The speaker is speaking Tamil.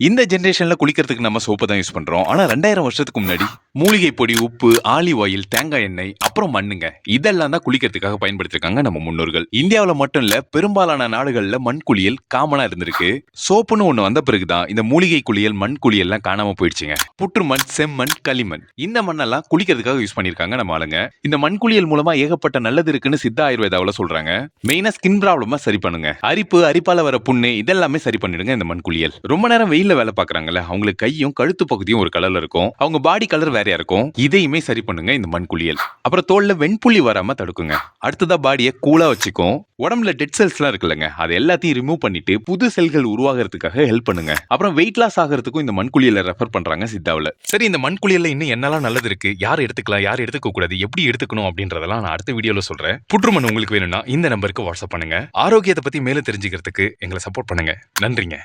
இந்த ஜென்ரேஷன்ல குளிக்கிறதுக்கு நம்ம சோப்பு தான் யூஸ் பண்றோம். ஆனா ரெண்டாயிரம் வருஷத்துக்கு முன்னாடி மூலிகை பொடி உப்பு ஆலிவ் ஆயில் தேங்காய் எண்ணெய் அப்புறம் மண்ணுங்க இதெல்லாம் தான் குளிக்கிறதுக்காக பயன்படுத்திருக்காங்க நம்ம முன்னோர்கள். இந்தியாவில் மட்டும் இல்ல பெரும்பாலான நாடுகள்ல மண் குளியல் காமனா இருந்திருக்கு. சோப்புன்னு ஒண்ணு வந்த பிறகுதான் இந்த மூலிகை குளியல் மண் குளியல்லாம் காணாம போயிடுச்சுங்க. புற்றுமண் செம்மண் களிமண் இந்த மண்ணெல்லாம் குளிக்கிறதுக்காக யூஸ் பண்ணிருக்காங்க நம்ம ஆளுங்க. இந்த மண் குளியல் மூலமா ஏகப்பட்ட நல்லது இருக்குன்னு சித்த ஆயுர்வேதாவில் சொல்றாங்க. மெயினா ஸ்கின் ப்ராப்ளமா சரி பண்ணுங்க. அரிப்பு அரிப்பால வர புண்ணு இதெல்லாமே சரி பண்ணிடுங்க இந்த மண் குளியல். ரொம்ப நேரம் வெயில்ல வேலை பாக்குறாங்கல்ல அவங்களுக்கு கையும் கழுத்து பகுதியும் ஒரு கலர்ல இருக்கும். அவங்க பாடி கலர் வேறையா இருக்கும். இதையுமே சரி பண்ணுங்க இந்த மண் குளியல். அப்புறம் தோல்ல வெண்புள்ளி வராம தடுக்குங்க. அடுத்ததா பாடியை கூலா வச்சுக்கும். உடம்புல டெட் செல்ஸ்லாம் இருக்குல்லங்க அது எல்லாத்தையும் ரிமூவ் பண்ணிட்டு புது செல்கள் உருவாகிறதுக்காக ஹெல்ப் பண்ணுங்க. அப்புறம் வெயிட் லாஸ் ஆகிறதுக்கும் இந்த மண் குளியல ரெஃபர் பண்றாங்க சித்தாவில். சரி இந்த மண் குளியல்ல இன்னும் என்னெல்லாம் நல்லது இருக்கு? யார் எடுத்துக்கலாம் யார் எடுத்துக்க கூடாது? எப்படி எடுத்துக்கணும் அப்படின்றதெல்லாம் நான் அடுத்த வீடியோல சொல்றேன். புற்றுமண் உங்களுக்கு வேணும்னா இந்த நம்பருக்கு வாட்ஸ்அப் பண்ணுங்க. ஆரோக்கியத்தை பத்தி மேலும் தெரிஞ்சுக்கிறதுக்கு எங்களை சப்போர்ட் பண்ணுங்க. நன்றிங்க.